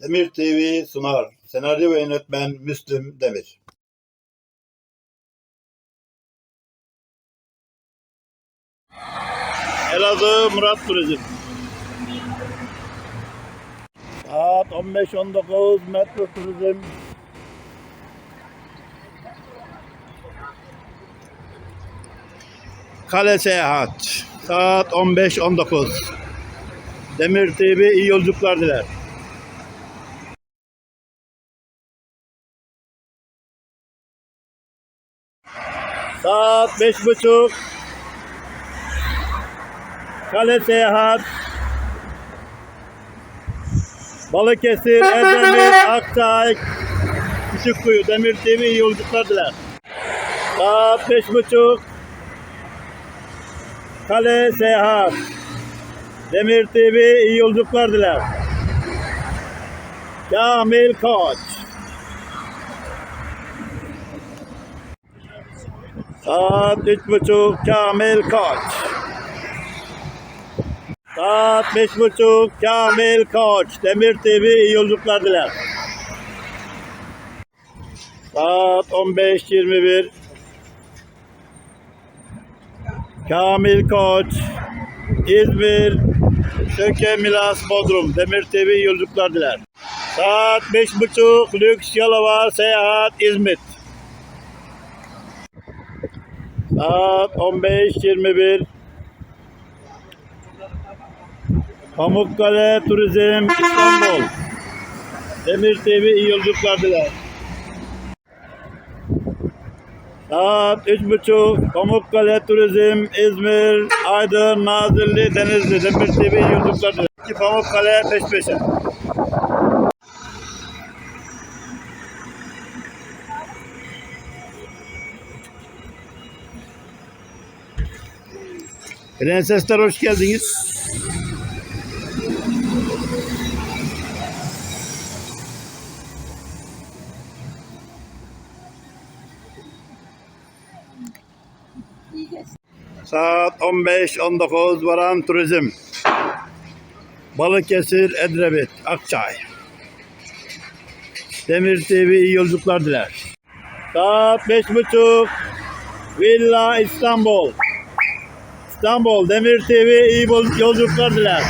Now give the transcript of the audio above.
Demir TV sunar. Senaryo ve yönetmen Müslüm Demir. Elazığ Murat Turizm. Saat 15.19 Metro Turizm. Kale Seyahat. Saat 15.19. Demir TV iyi yolculuklar diler. Saat beş buçuk. Kale Seyahat. Balıkesir, Erdemir, Akçay, Küçükkuyu, Demir TV iyi yolculuklar diler. Saat beş buçuk. Kale Seyahat. Demir TV iyi yolculuklar diler. Kamil Koç. Saat üç buçuk Kamil Koç. Saat beş buçuk Kamil Koç. Demir TV iyi yolculuklar diler. Saat 15.21 Kamil Koç İzmir Söke Milas Bodrum Demir TV yolculuklar diler. Saat beş buçuk Lüks Yalova Seyahat İzmit. Saat 15.21 Pamukkale Turizm İstanbul. Demir TV iyi yolculuklar diler. Saat üç buçuk Pamukkale Turizm İzmir Aydın Nazilli Denizli Demir TV iyi yolculuklar diler. Pamukkale peş peşe. Prensesler hoş geldiniz. Saat 15-19 Varan Turizm. Balıkesir, Edremit, Akçay. Demir TV iyi yolculuklar diler. Saat 5.30 Villa İstanbul. İstanbul Demir TV iyi yolculuklar diler.